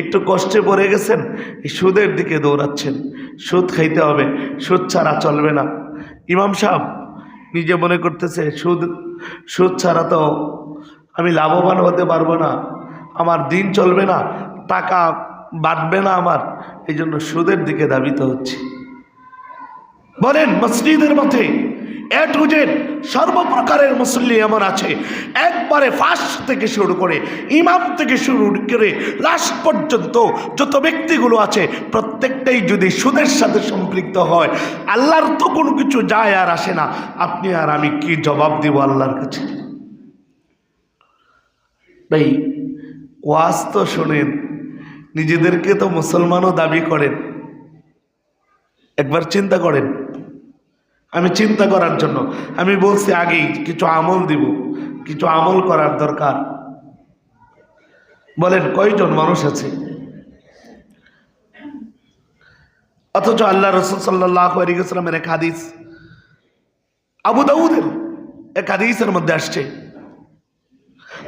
একটু কষ্টে পড়ে গেছেন সুদের দিকে দৌড়াচ্ছেন। সুদ খাইতে হবে, সুদ ছাড়া চলবে না। ইমাম সাহেব নিজে মনে করতেছে, সুদ সুদ ছাড়া তো আমি লাভবান হতে পারব না, আমার দিন চলবে না, টাকা বাড়বে না আমার। এই জন্য সুদের দিকে দাবিত হচ্ছে। বলেন, মসজিদের মধ্যে এ টু জেড সর্বপ্রকারের মুসল্লি এমন আছে। একবারে ফার্স্ট থেকে শুরু করে, ইমাম থেকে শুরু করে লাস্ট পর্যন্ত যত ব্যক্তিগুলো আছে, প্রত্যেকটাই যদি সুদের সাথে সম্পৃক্ত হয়, আল্লাহর তো কোনো কিছু যায় আর আসে না। আপনি আর আমি কি জবাব দিব আল্লাহর কাছে? ভাই, ওয়াজ তো শোনেন, নিজেদেরকে তো মুসলমানও দাবি করেন। একবার চিন্তা করেন আমি চিন্তা করার জন্য। আমি বলছি আগেই কিছু আমল দিব, কিছু আমল করার দরকার। বলেন, কয়জন মানুষ আছে? অথচ আল্লাহ রসুল সাল্লাহ এক হাদিস, আবু দাউদের এক হাদিসের মধ্যে আসছে।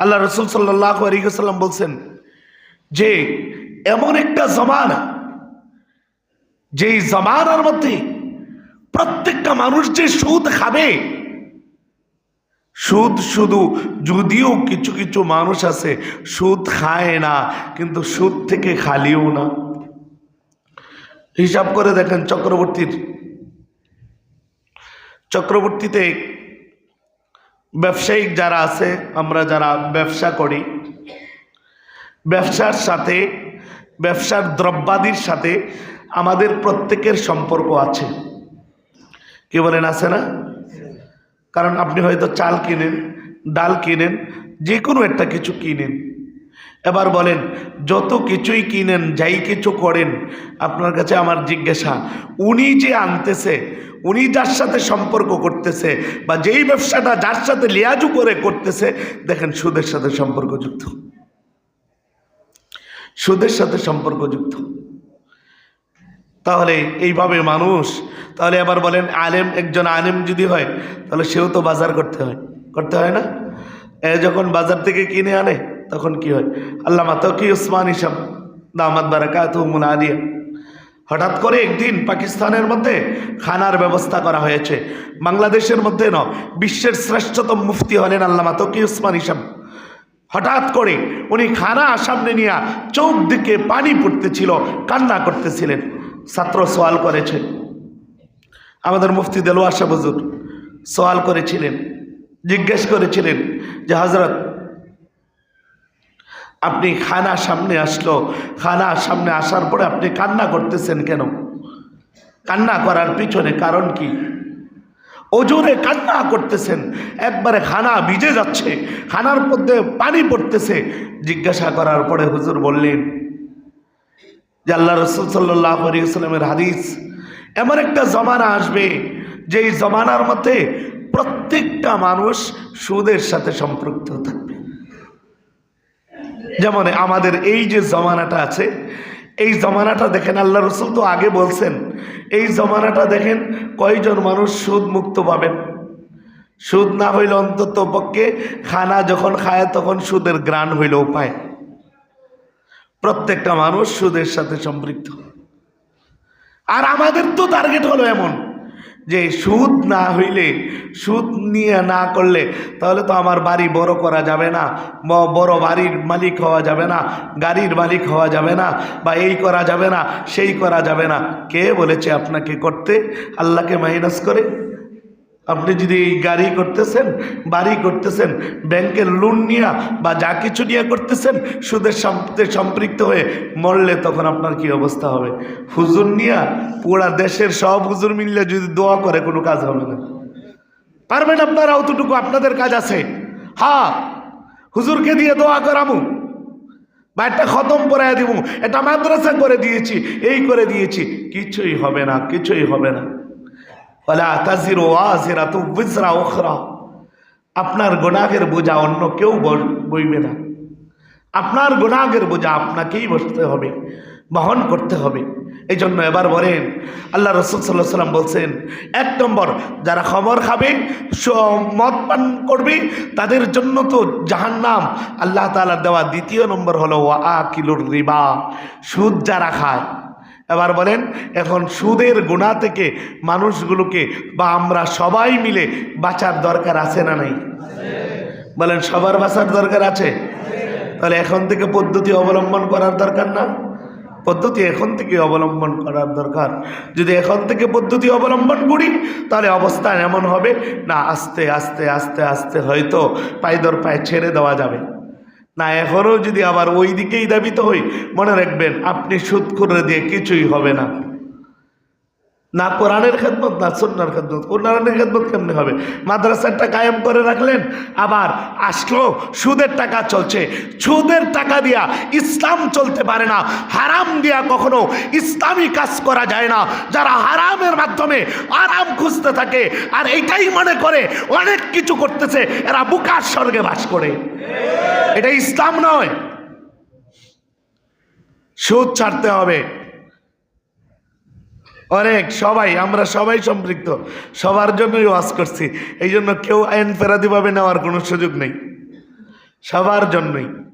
আল্লাহ রসুল সাল্লাহ আলিগাল্লাম বলছেন যে, এমন একটা জমানা, যেই জমানার মধ্যে প্রত্যেকটা মানুষ যে সুদ খাবে, সুদ শুধু যদিও কিছু কিছু মানুষ আছে, সুদ খায় না, কিন্তু সুদ থেকে খালিও না। হিসাব করে দেখেন চক্রবর্তীর। চক্রবর্তীতে ব্যবসায়িক যারা আছে, আমরা যারা ব্যবসা করি, ব্যবসার সাথে, ব্যবসার দ্রব্যাদির সাথে আমাদের প্রত্যেকের সম্পর্ক আছে। কি বলেন আছে না? কারণ আপনি হয়তো চাল কিনেন, ডাল কিনেন যে কোনো একটা কিছু কিনেন। এবার বলেন, যত কিছুই কিনেন, যাই কিছু করেন, আপনার কাছে আমার জিজ্ঞাসা, উনি যে আনতেছে, উনি যার সাথে সম্পর্ক করতেছে, বা যেই ব্যবসাটা যার সাথে লিয়াজু করে করতেছে, দেখেন সুদের সাথে সম্পর্কযুক্ত। সুদের সাথে সম্পর্কযুক্ত। তাহলে এইভাবে মানুষ, তাহলে আবার বলেন আলেম, একজন আলেম যদি হয়, তাহলে সেও তো বাজার করতে হয়। করতে হয় না? এ যখন বাজার থেকে কিনে আনে, তখন কি হয়? আল্লামা তকি ইসাম দামাদ বারাকাত আলিয়া হঠাৎ করে একদিন পাকিস্তানের মধ্যে খানার ব্যবস্থা করা হয়েছে। বাংলাদেশের মধ্যে ন বিশ্বের শ্রেষ্ঠতম মুফতি হলেন আল্লামা তকি উসমান ইসাম হঠাৎ করে উনি খানা সামনে নিয়ে চোখ দিকে পানি পড়তেছিল, কান্না করতেছিলেন। ছাত্র সোয়াল করেছে আমাদের মুফতি দেলোয়ার শাহ হুজুর সোয়াল করেছিলেন, জিজ্ঞেস করেছিলেন যে হজরত আপনি খানা সামনে আসলো, খানা সামনে আসার পরে আপনি কান্না করতেছেন কেন? কান্না করার পিছনে কারণ কি? ওজোরে কান্না করতেছেন, একবারে খানা ভিজে যাচ্ছে, খানার মধ্যে পানি পড়তেছে। জিজ্ঞাসা করার পরে হুজুর বললেন যে আল্লাহ রসুল সাল্লাহ আলিয়াল্লামের হাদিস, এমন একটা জমানা আসবে, যেই জমানার মধ্যে প্রত্যেকটা মানুষ সুদের সাথে সম্পৃক্ত থাকবে। যেমন আমাদের এই যে জমানাটা আছে, এই জমানাটা দেখেন, আল্লাহ রসুল তো আগে বলছেন, এই জমানাটা দেখেন কয়জন মানুষ সুদ মুক্ত পাবেন। সুদ না হইলে অন্তত পক্ষে খানা যখন খায়, তখন সুদের গ্রাণ হইলেও পায়। প্রত্যেকটা মানুষ সুদের সাথে সম্পৃক্ত। আর আমাদের তো টার্গেট হলো এমন যে সুদ না হইলে, সুদ নিয়ে না করলে তাহলে তো আমার বাড়ি বড় করা যাবে না বড় বাড়ির মালিক হওয়া যাবে না, গাড়ির মালিক হওয়া যাবে না, বা এই করা যাবে না, সেই করা যাবে না। কে বলেছে আপনাকে করতে? আল্লাহকে মাইনাস করে। আপনি যদি এই গাড়ি করতেছেন, বাড়ি করতেছেন, ব্যাংকের লোন নিয়ে বা যা কিছু নিয়ে করতেছেন, সুদের সম্পৃক্ত হয়ে মরলে তখন আপনার কি অবস্থা হবে? হুজুর নিয়া পুরা দেশের সব হুজুর মিললে যদি দোয়া করে, কোনো কাজ হবে না। পারবেন আপনারা অতটুকু, আপনাদের কাজ আছে। হ্যাঁ হুজুরকে দিয়ে দোয়া করামু। বা একটা খতম পড়াই দিব এটা মাদ্রাসা করে দিয়েছি, এই করে দিয়েছি। কিছুই হবে না, কিছুই হবে না। আপনার গোনাগের বোঝা অন্য কেউ বইবে না। আপনার গোনাগের বোঝা আপনাকেই বসতে হবে, বহন করতে হবে। এই জন্য এবার বলেন, আল্লাহ রসুল সাল্লাহ সাল্লাম বলছেন, এক নম্বর, যারা খবর খাবে মদ পান করবে, তাদের জন্য তো জাহান্নাম। আল্লাহ তাআলা দেওয়া দ্বিতীয় নম্বর হলো, ওয়া কিলুর রিবা। সুদ যারা খায় এবার বলেন, এখন সুদের গুণা থেকে মানুষগুলোকে বা আমরা সবাই মিলে বাঁচার দরকার আছে না নাই? বলেন, সবার বাঁচার দরকার আছে? তাহলে এখন থেকে পদ্ধতি অবলম্বন করার দরকার না? পদ্ধতি এখন থেকে অবলম্বন করার দরকার। যদি এখন থেকে পদ্ধতি অবলম্বন করি, তাহলে অবস্থা এমন হবে, না, আস্তে আস্তে আস্তে আস্তে হয়তো পায়ে দর পায়ে ছেড়ে দেওয়া যাবে। না এখনও যদি আবার ওই দিকেই দাবিত হই, মনে রাখবেন, আপনি সুদ করে দিয়ে কিছুই হবে না। না কোরআনের খেদমত, না সন্ন্যার খেদমত। কোরআনের খেদমত কেমনি হবে? মাদ্রাসাটা কায়েম করে রাখলেন, আবার আসলো, সুদের টাকা চলছে। সুদের টাকা দিয়া ইসলাম চলতে পারে না। হারাম দিয়া কখনো ইসলামী কাজ করা যায় না। যারা হারামের মাধ্যমে আরাম খুঁজতে থাকে, আর এইটাই মনে করে, অনেক কিছু করতেছে, এরা বুকার স্বর্গে বাস করে। এটা ইসলাম নয়। সুদ ছাড়তে হবে। অনেক, সবাই, আমরা সবাই সম্পৃক্ত। সবার জন্যই ওয়াজ করছি। এই জন্য কেউ আইন ফেরাদিভাবে নেওয়ার কোনো সুযোগ নেই। সবার জন্যই।